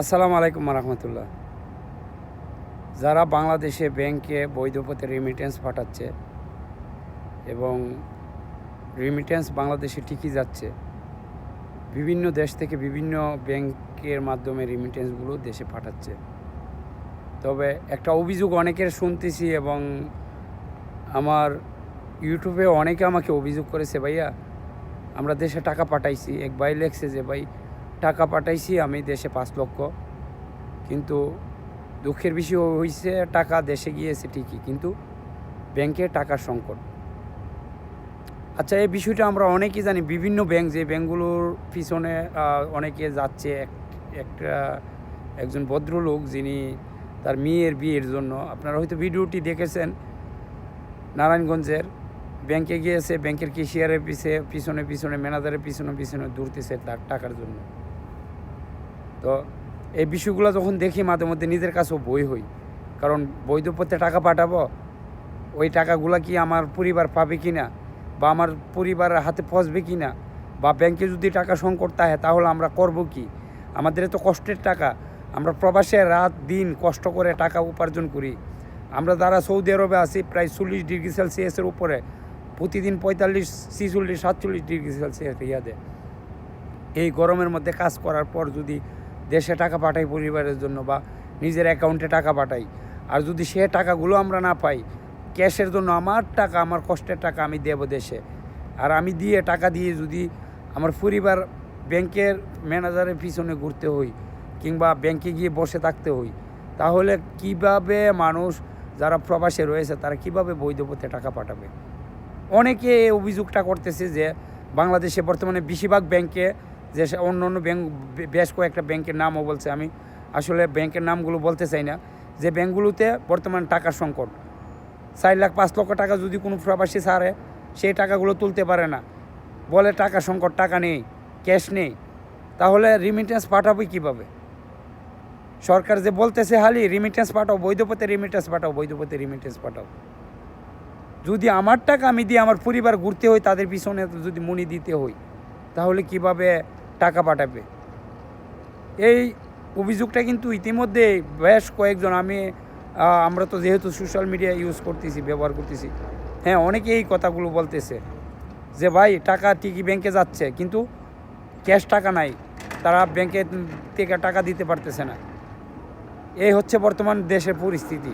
আসসালামু আলাইকুম রহমতুল্লাহ। যারা বাংলাদেশে ব্যাংকে বৈধ পথে রেমিটেন্স পাঠাচ্ছে এবং রেমিটেন্স বাংলাদেশে ঠিকই যাচ্ছে, বিভিন্ন দেশ থেকে বিভিন্ন ব্যাংকের মাধ্যমে রেমিটেন্সগুলো দেশে পাঠাচ্ছে। তবে একটা অভিযোগ অনেকের শুনতেছি এবং আমার ইউটিউবে অনেকে আমাকে অভিযোগ করেছে, ভাইয়া, আমরা দেশে টাকা পাঠাইছি। এক ভাই লেখছে যে, ভাই টাকা পাঠাইছি আমি দেশে পাঁচ লক্ষ। কিন্তু দুঃখের বিষয় হয়েছে টাকা দেশে গিয়েছে ঠিকই, কিন্তু ব্যাংকে টাকার সংকট। আচ্ছা এই বিষয়টা আমরা অনেকেই জানি, বিভিন্ন ব্যাংক, যে ব্যাংকগুলোর পিছনে অনেকে যাচ্ছে, এক- একটা, একজন ভদ্রলোক যিনি তার মেয়ের বিয়ের জন্য। আপনারা হয়তো ভিডিওটি দেখেছেন, নারায়ণগঞ্জের ব্যাংকে গিয়েছে, ব্যাংকের কেশিয়ারের পিছে, পিছনে পিছনে, ম্যানেজারের পিছনে পিছনে দৌড়তেছে তার টাকার জন্য। তো এই বিষয়গুলো যখন দেখি মাঝে মধ্যে নিজের কাছেও বই হই। কারণ বৈধ পথে টাকা পাঠাবো, ওই টাকাগুলো কি আমার পরিবার পাবে কি না বা আমার পরিবারের হাতে পৌঁছবে কি না বা ব্যাংকে যদি টাকা সংকট থাকে তাহলে আমরা করব কি? আমাদের তো কষ্টের টাকা, আমরা প্রবাসে রাত দিন কষ্ট করে টাকা উপার্জন করি। আমরা যারা সৌদি আরবে আছি, প্রায় চল্লিশ ডিগ্রি সেলসিয়াসের উপরে, প্রতিদিন পঁয়তাল্লিশ, ছিচল্লিশ, সাতচল্লিশ ডিগ্রি সেলসিয়াস ইয়াদে। এই গরমের মধ্যে কাজ করার পর যদি দেশে টাকা পাঠাই পরিবারের জন্য বা নিজের অ্যাকাউন্টে টাকা পাঠাই। আর যদি সে টাকাগুলো আমরা না পাই, ক্যাশের জন্য আমার টাকা, আমার কষ্টের টাকা আমি দেব দেশে। আর আমি দিয়ে টাকা দিয়ে যদি আমার পরিবার ব্যাংকের ম্যানেজারের পিছনে ঘুরতে হই কিংবা ব্যাংকে গিয়ে বসে থাকতে হই, তাহলে কীভাবে মানুষ যারা প্রবাসে রয়েছে, তারা কীভাবে বৈধ পথে টাকা পাঠাবে? অনেকে এই অভিযোগটা করতেছে যে বাংলাদেশে বর্তমানে বেশিরভাগ ব্যাংকে যে অন্য অন্য ব্যাঙ্ক বেশ কয়েকটা ব্যাংকের নামও বলছে আমি। আসলে ব্যাংকের নামগুলো বলতে চাই না। যে ব্যাংকগুলোতে বর্তমান টাকার সংকট। চার লাখ পাঁচ লক্ষ টাকা যদি কোনো প্রবাসী ছাড়ে, সেই টাকাগুলো তুলতে পারে না। বলে টাকা সংকট, টাকা নেই, ক্যাশ নেই। তাহলে রিমিটেন্স পাঠাবো কীভাবে? সরকার যে বলতেছে হালি রিমিটেন্স পাঠাও, বৈধ পথে রিমিটেন্স পাঠাও, বৈধ পথে রিমিটেন্স পাঠাও। যদি আমার টাকা আমি দিয়ে আমার পরিবার ঘুরতে হই তাদের পিছনে যদি মনি দিতে হই তাহলে কীভাবে টাকা পাঠাবে। এই অভিযোগটা কিন্তু ইতিমধ্যে বেশ কয়েকজন, আমি আমরা তো যেহেতু সোশ্যাল মিডিয়া ইউজ করতেছি, ব্যবহার করতেছি হ্যাঁ অনেকে এই কথাগুলো বলতেছে যে, ভাই, টাকা ঠিকই ব্যাংকে যাচ্ছে, কিন্তু ক্যাশ টাকা নাই, তারা ব্যাংকে থেকে টাকা দিতে পারতেছে না। এই হচ্ছে বর্তমান দেশের পরিস্থিতি।